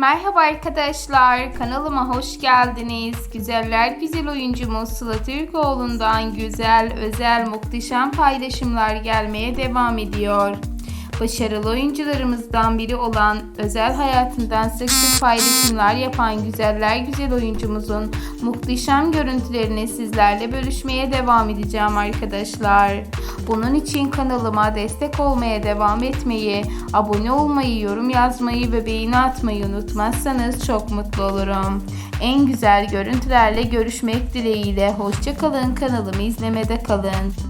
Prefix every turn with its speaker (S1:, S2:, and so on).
S1: Merhaba arkadaşlar, kanalıma hoş geldiniz. Güzeller güzel oyuncumuz Sıla Türkoğlu'ndan güzel, özel, muhteşem paylaşımlar gelmeye devam ediyor. Başarılı oyuncularımızdan biri olan özel hayatından sık sık paylaşımlar yapan güzeller güzel oyuncumuzun muhteşem görüntülerini sizlerle bölüşmeye devam edeceğim arkadaşlar. Bunun için kanalıma destek olmaya devam etmeyi, abone olmayı, yorum yazmayı ve beğeni atmayı unutmazsanız çok mutlu olurum. En güzel görüntülerle görüşmek dileğiyle hoşçakalın kanalımı izlemede kalın.